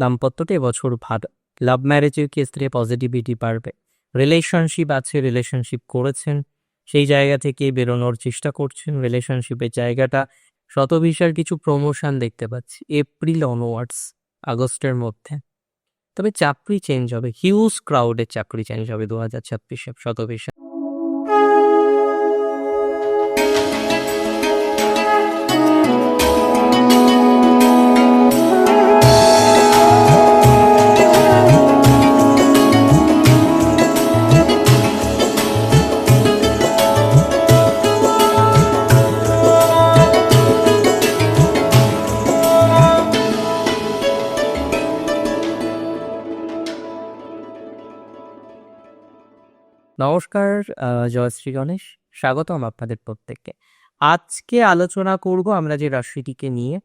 দাম্পত্যটা এবছর ভালো লাভ ম্যারেজের ক্ষেত্রে পজিটিভিটি বাড়বে। রিলেশনশিপ আছে রিলেশনশিপ করেছেন। সেই জায়গা থেকে বেরোনোর চেষ্টা করছেন। রিলেশনশিপের জায়গাটা শতবিশার কিছু প্রমোশন দেখতে পাচ্ছি। এপ্রিল অনওয়ার্ডস আগস্টের মধ্যে। তবে চাকরি চেঞ্জ হবে। হিউজ ক্রাউডের চাকরি চেঞ্জ হবে দু হাজার ছাব্বিশে শতবিশা নমস্কার জয়শ্রী গণেশ স্বাগতম আপনাদের প্রত্যেককে। আজকে আলোচনা করব আমরা যে রাশিটিকে নিয়ে,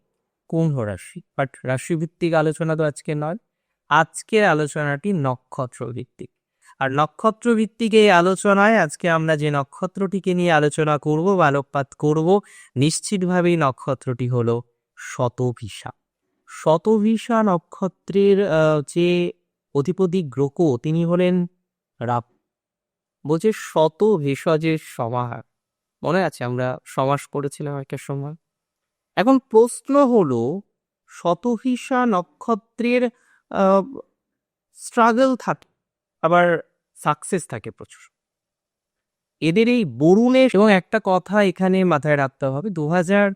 কুম্ভ রাশি। বাট রাশিভিত্তিক আলোচনা তো আজকে নয়, আজকের আলোচনাটি নক্ষত্র ভিত্তিক আর নক্ষত্র ভিত্তিক এই আলোচনায় আজকে আমরা যে নক্ষত্রটিকে নিয়ে আলোচনা করব বা আলোকপাত করব, নিশ্চিতভাবেই নক্ষত্রটি হলো শতভিসা শতভিসা নক্ষত্রের যে অধিপতি গ্রহ, তিনি হলেন রাব বলছে শত ভেষজের সমাহার। মনে আছে আমরা সমাস করেছিলাম একটা সময়? এখন প্রশ্ন হলো শতভিসা নক্ষত্রের স্ট্রাগল থাকে, আবার সাকসেস থাকে প্রচুর। এদের এই বরুণের এবং একটা কথা এখানে মাথায় রাখতে হবে দু হাজার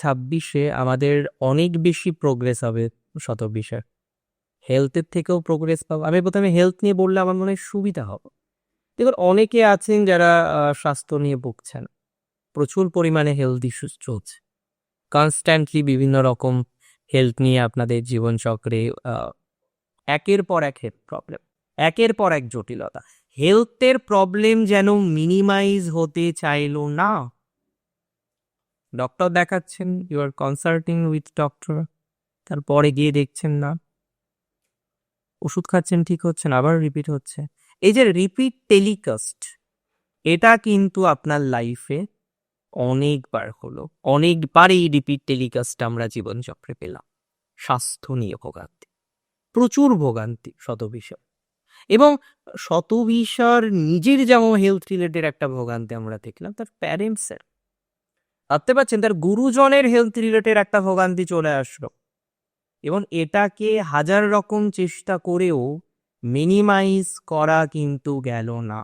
ছাব্বিশে আমাদের অনেক বেশি প্রোগ্রেস হবে শতবিশের হেলথের থেকেও প্রোগ্রেস পাবো। আমি প্রথমে হেলথ নিয়ে বললে আমার মনে হয় সুবিধা হবে। দেখুন, অনেকে আছেন যারা স্বাস্থ্য নিয়ে ভুগছেন। প্রচুর পরিমাণে হেলথ ইস্যুস চলছে। কনস্ট্যান্টলি বিভিন্ন রকম হেলথ নিয়ে আপনাদের জীবনচক্রে একের পর এক হেলথ প্রবলেম একের পর এক জটিলতা। হেলথের প্রবলেম যেন মিনিমাইজ হতে চাইলো না। ডক্টর দেখাচ্ছেন you are consulting with doctor তারপরে গিয়ে দেখছেন, না। ওষুধ খাচ্ছেন, ঠিক হচ্ছে না, আবার রিপিট হচ্ছে। এই যে রিপিট টেলিকাস্ট এটা কিন্তু আপনার লাইফে অনেকবার হলো। অনেকবার এই রিপিট টেলিকাস্ট আমরা জীবনচক্রে পেলাম। স্বাস্থ্য নিয়ে ভোগান্তি, প্রচুর ভোগান্তি, শতবিষয়। এবং শতবিষার নিজের যেমন হেলথ রিলেটেড একটা ভোগান্তি আমরা দেখলাম, তার প্যারেন্টসের ভাবতে পারছেন, তার গুরুজনের হেলথ রিলেটেড একটা ভোগান্তি চলে আসলো। এবং এটাকে হাজার রকম চেষ্টা করেও মিনিমাইজ করা কিন্তু গেল না।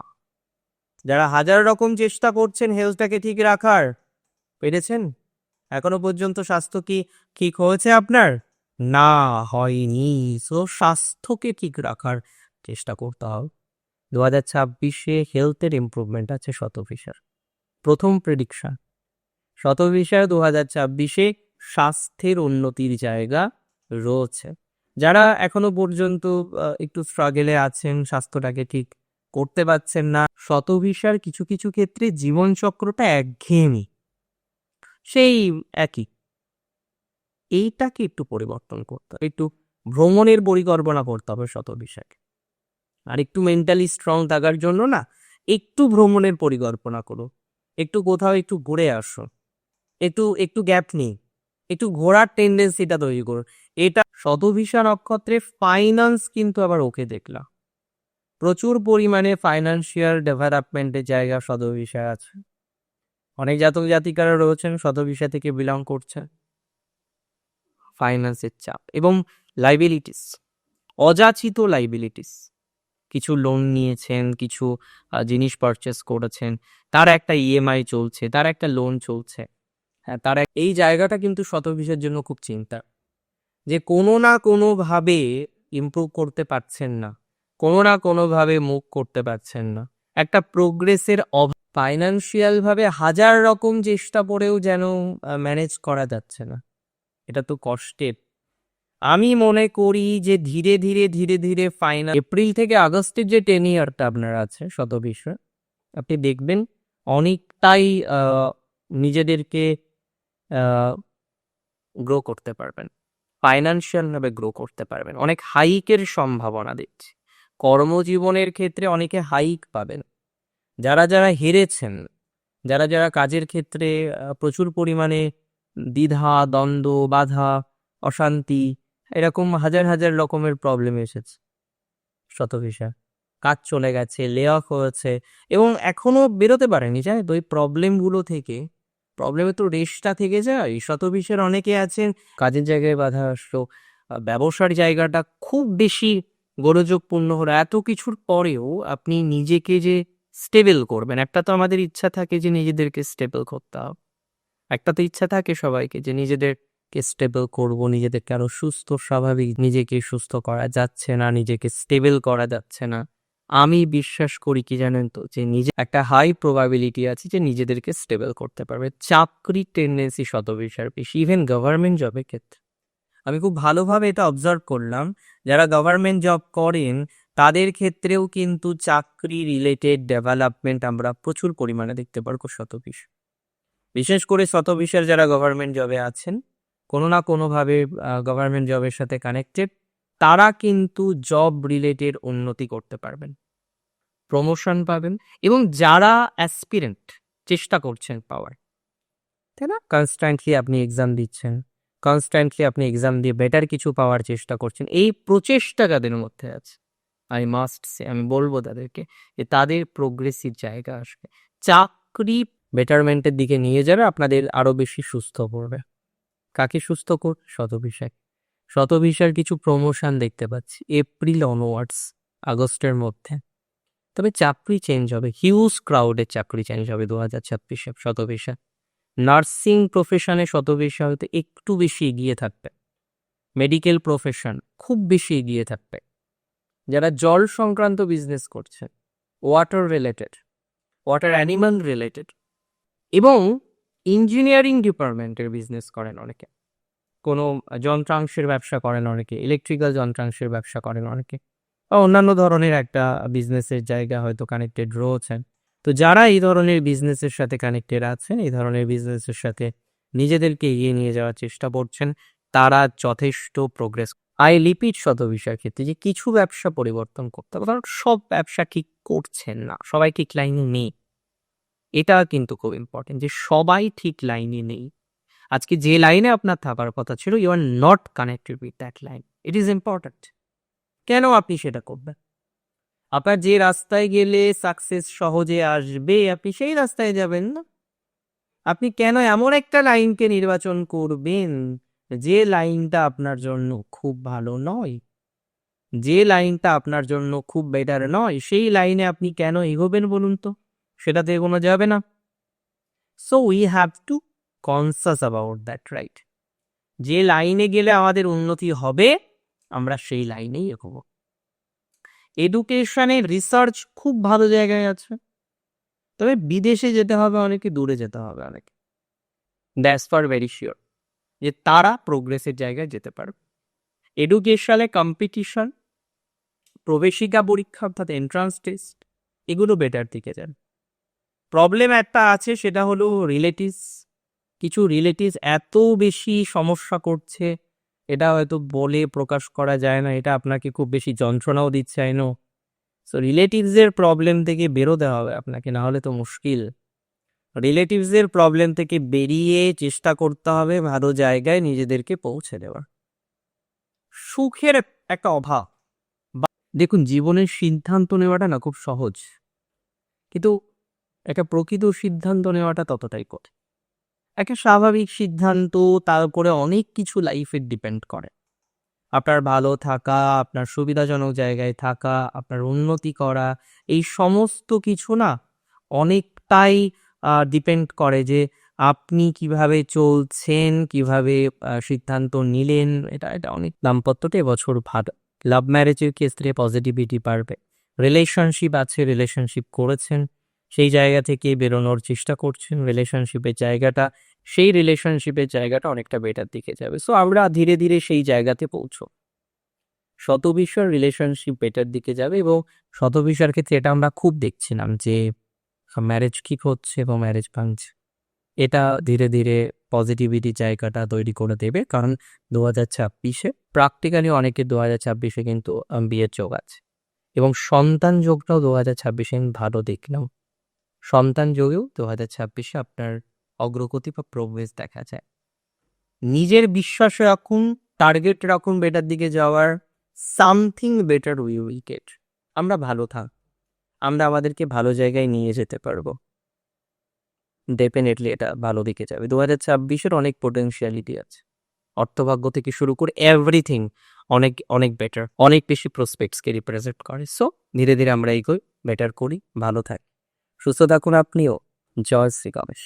যারা হাজার রকম চেষ্টা করছেন হেলথটাকে ঠিক রাখার, পেরেছেন? এখনও পর্যন্ত স্বাস্থ্য কি ঠিক হয়েছে আপনার? না, হয়নি। সো স্বাস্থ্যকে ঠিক রাখার চেষ্টা করতে হবে। দু হাজার ছাব্বিশে হেলথের ইম্প্রুভমেন্ট আছে শতভিসার প্রথম প্রেডিকশন শতভিসার দু হাজার ছাব্বিশে স্বাস্থ্যের উন্নতির জায়গা রয়েছে। যারা এখনও পর্যন্ত একটু স্ট্রাগেলে আছেন, স্বাস্থ্যটাকে ঠিক করতে পারছেন না, শতভিসার কিছু কিছু ক্ষেত্রে জীবনচক্রটা একঘেয়েমি। সেই একই। এইটাকে একটু পরিবর্তন করতে হবে, একটু ভ্রমণের পরিকল্পনা করতে হবে শতভিসাকে। আর একটু মেন্টালি স্ট্রং থাকার জন্য না, একটু ভ্রমণের পরিকল্পনা করো একটু কোথাও একটু ঘুরে আসো একটু একটু গ্যাপ নেই একটু ঘোরার টেন্ডেন্সিটা তৈরি করো এটা শতভিসা নক্ষত্রে ফাইন্যান্স কিন্তু আবার ওকে দেখলাম। প্রচুর পরিমাণে ফাইন্যান্সিয়াল ডেভেলপমেন্টের জায়গা শতভিসায় আছে। অনেক জাতক জাতিকারা রয়েছেন শতভিসা থেকে বিলং করছে। ফাইন্যান্সের চাপ এবং লাইবিলিটিস অযাচিত লাইবিলিটিস কিছু লোন নিয়েছেন, কিছু জিনিস পারচেস করেছেন, তার একটা ইএমআই চলছে, তার একটা লোন চলছে। হ্যাঁ তার এই জায়গাটা কিন্তু শতভিসার জন্য খুব চিন্তা যে কোনো না কোনোভাবে ইমপ্রুভ করতে পারছেন না। কোনো না কোনোভাবে মুভ করতে পারছেন না। একটা প্রোগ্রেসের অভাব ফাইন্যান্সিয়াল ভাবে হাজার রকম চেষ্টা করেও যেন ম্যানেজ করা যাচ্ছে না। এটা তো কষ্টের। আমি মনে করি যে ধীরে ধীরে ধীরে ধীরে ফাইনাল এপ্রিল থেকে আগস্টের যে টেন ইয়ারটা আপনার আছে শত বিষয় আপনি দেখবেন অনেকটাই নিজেদেরকে গ্রো করতে পারবেন। ফাইন্যান্সিয়াল ভাবে গ্রো করতে পারবেন। অনেক হাইকের সম্ভাবনা দেখছি কর্মজীবনের ক্ষেত্রে অনেকে হাইক পাবেন। যারা যারা হেরেছেন, যারা যারা কাজের ক্ষেত্রে প্রচুর পরিমাণে দ্বিধা, দ্বন্দ্ব, বাধা, অশান্তি, এরকম হাজার হাজার রকমের প্রবলেম এসেছে। শতভিসা কাজ চলে গেছে লে অফ হয়েছে, এবং এখনও বেরোতে পারেনি। জানেন তো ওই প্রবলেমগুলো থেকে প্রবলেমে তো রেশটা থেকে যায়। শতভিসের অনেকে আছেন, কাজের জায়গায় বাধা আসলো। ব্যবসার জায়গাটা খুব বেশি গোলযোগপূর্ণ হলো। এত কিছুর পরেও আপনি নিজেকে যে স্টেবল করবেন, একটা তো আমাদের ইচ্ছা থাকে যে নিজেদেরকে স্টেবল করতে। হবে একটা তো ইচ্ছা থাকে সবাইকে যে নিজেদেরকে স্টেবল করব, নিজেদেরকে আরও সুস্থ, স্বাভাবিক, নিজেকে সুস্থ করা যাচ্ছে না, নিজেকে স্টেবল করা যাচ্ছে না। আমি বিশ্বাস করি কি জানেন তো? যে নিজে একটা হাই প্রবাবিলিটি আছে যে নিজেদেরকে স্টেবল করতে পারবে। চাকরির টেন্ডেন্সি শতবিশার বেশি ইভেন গভর্নমেন্ট জবের ক্ষেত্রে। আমি খুব ভালোভাবে এটা অবজার্ভ করলাম। যারা গভর্নমেন্ট জব করেন, তাদের ক্ষেত্রেও কিন্তু চাকরি রিলেটেড ডেভেলপমেন্ট আমরা প্রচুর পরিমাণে দেখতে পারব শতবিশ। বিশেষ করে শতবিশের যারা গভর্নমেন্ট জবে আছেন, কোনো না কোনোভাবে গভর্নমেন্ট জবের সাথে কানেক্টেড তারা কিন্তু জব রিলেটেড উন্নতি করতে পারবেন। প্রমোশন পাবেন এবং যারা অ্যাসপিরেন্ট চেষ্টা করছেন পাওয়ার, তাই না? কনস্ট্যান্টলি আপনি এক্সাম দিচ্ছেন কনস্ট্যান্টলি আপনি এক্সাম দিয়ে বেটার কিছু পাওয়ার চেষ্টা করছেন, এই প্রচেষ্টা কাদের মধ্যে আছে? আই মাস্ট সে আমি বলব তাদেরকে যে তাদের প্রোগ্রেসিভ জায়গা আসবে। চাকরি বেটারমেন্টের দিকে নিয়ে যাবে আপনাদের আরও বেশি সুস্থ করবে। কাকে সুস্থ কর? শতভিষেক শতভিষার কিছু প্রমোশন দেখতে পাচ্ছি। এপ্রিল অনওয়ার্ডস আগস্টের মধ্যে। তবে চাকরি চেঞ্জ হবে। হিউজ ক্রাউডের চাকরি চেঞ্জ হবে দু হাজার ছাব্বিশে শতভিষা নার্সিং প্রফেশনে শতভিষা হয়তো একটু বেশি এগিয়ে থাকবে। মেডিকেল প্রফেশন খুব বেশি এগিয়ে থাকবে। যারা জল সংক্রান্ত বিজনেস করছে water related water animal related এবং ইঞ্জিনিয়ারিং ডিপার্টমেন্টের বিজনেস করেন অনেকে। কোনো যন্ত্রাংশের ব্যবসা করেন অনেকে ইলেকট্রিক্যাল যন্ত্রাংশের ব্যবসা করেন অনেকে, বা অন্যান্য ধরনের একটা বিজনেসের জায়গা হয়তো কানেক্টেড রয়েছেন। তো যারা এই ধরনের বিজনেসের সাথে কানেক্টেড আছেন, এই ধরনের বিজনেসের সাথে নিজেদেরকে এগিয়ে নিয়ে যাওয়ার চেষ্টা করছেন, তারা যথেষ্ট প্রোগ্রেস আই লিপিড শত বিষয়ের ক্ষেত্রে যে কিছু ব্যবসা পরিবর্তন করতে হবে, কারণ সব ব্যবসা ঠিক করছেন না, সবাই ঠিক লাইনে নেই। এটা কিন্তু খুব ইম্পর্টেন্ট যে সবাই ঠিক লাইনে নেই। আজকে যে লাইনে আপনার থাকার কথা ছিল you are not connected with that line it is important কেন আপনি সেটা করবেন? আপনার যে রাস্তায় গেলে সাকসেস সহজে আসবে, আপনি সেই রাস্তায় যাবেন না। আপনি কেন এমন একটা লাইনকে নির্বাচন করবেন, যে লাইনটা আপনার জন্য খুব ভালো নয়? যে লাইনটা আপনার জন্য খুব বেটার নয়, সেই লাইনে আপনি কেন এগোবেন বলুন তো? সেটাতে এগোনো যাবে না। So we have to conscious about that right যে লাইনে গেলে আমাদের উন্নতি হবে, আমরা সেই লাইনেই এগোবো। এডুকেশনে রিসার্চ খুব ভালো জায়গায় আছে। তবে বিদেশে যেতে হবে, অনেকে দূরে যেতে হবে অনেকে। দ্যাটস ফর ভেরি শিওর যে তারা প্রোগ্রেসের জায়গায় যেতে পারবে। এডুকেশনে কম্পিটিশন প্রবেশিকা পরীক্ষা অর্থাৎ এন্ট্রান্স টেস্ট এগুলো বেটার দিকে যান প্রবলেম একটা আছে, সেটা হলো রিলেটিভস কিছু রিলেটিভস এত বেশি সমস্যা করছে, এটা হয়তো বলে প্রকাশ করা যায় না, এটা আপনাকে খুব বেশি যন্ত্রণাও দিচ্ছে আই নো সো রিলেটিভসের প্রবলেম থেকে বেরোতে হবে আপনাকে, না হলে তো মুশকিল। রিলেটিভসের প্রবলেম থেকে বেরিয়ে চেষ্টা করতে হবে ভালো জায়গায় নিজেদেরকে পৌঁছে দেওয়ার। সুখের একটা অভাব। দেখুন, জীবনের সিদ্ধান্ত নেওয়াটা না খুব সহজ। কিন্তু একটা প্রকৃত সিদ্ধান্ত নেওয়াটা ততটাই কঠিন। একটা স্বাভাবিক সিদ্ধান্ত তার উপরে অনেক কিছু লাইফে ডিপেন্ড করে। আপনার ভালো থাকা, আপনার সুবিধাজনক জায়গায় থাকা, আপনার উন্নতি করা, এই সমস্ত কিছু না অনেকটাই ডিপেন্ড করে যে আপনি কীভাবে চলছেন, কীভাবে সিদ্ধান্ত নিলেন, এটা এটা অনেক দাম্পত্যটা এবছর ভালো। লাভ ম্যারেজের ক্ষেত্রে পজিটিভিটি বাড়বে। রিলেশনশিপ আছে রিলেশনশিপ করেছেন। সেই জায়গা থেকে বেরোনোর চেষ্টা করছেন রিলেশনশিপের জায়গাটা, সেই রিলেশনশিপের জায়গাটা অনেকটা বেটার দিকে যাবে। সো আমরা ধীরে ধীরে সেই জায়গাতে পৌঁছো শতবিশ্বার রিলেশনশিপ বেটার দিকে যাবে এবং শতবিশ্বার ক্ষেত্রে এটা আমরা খুব দেখছিলাম যে ম্যারেজ কিক হচ্ছে এবং ম্যারেজ ভাঙছে। এটা ধীরে ধীরে পজিটিভিটি জায়গাটা তৈরি করে দেবে কারণ দু হাজার ছাব্বিশে প্র্যাকটিক্যালি অনেকে দু হাজার ছাব্বিশে কিন্তু বিয়ের যোগ আছে। এবং সন্তান যোগটাও দু হাজার ছাব্বিশে আমি ভালো দেখলাম। সন্তান যোগেও দু হাজার ছাব্বিশে আপনার অগ্রগতি বা প্রোগ্রেস দেখা যায়। নিজের বিশ্বাস রাখুন টার্গেট রাখুন বেটার দিকে যাওয়ার something better we will get আমরা ভালো থাক, আমরা আমাদেরকে ভালো জায়গায় নিয়ে যেতে পারব। ডেফিনেটলি এটা ভালো দিকে যাবে। দু হাজার ছাব্বিশের অনেক পোটেন্সিয়ালিটি আছে। অর্থভাগ্য থেকে শুরু করে এভরিথিং অনেক অনেক বেটার অনেক বেশি প্রসপেক্টসকে রিপ্রেজেন্ট করে। সো ধীরে ধীরে আমরা এগোই বেটার করি, ভালো থাকি। সুস্থ থাকুন আপনিও। জয় শ্রী গণেশ।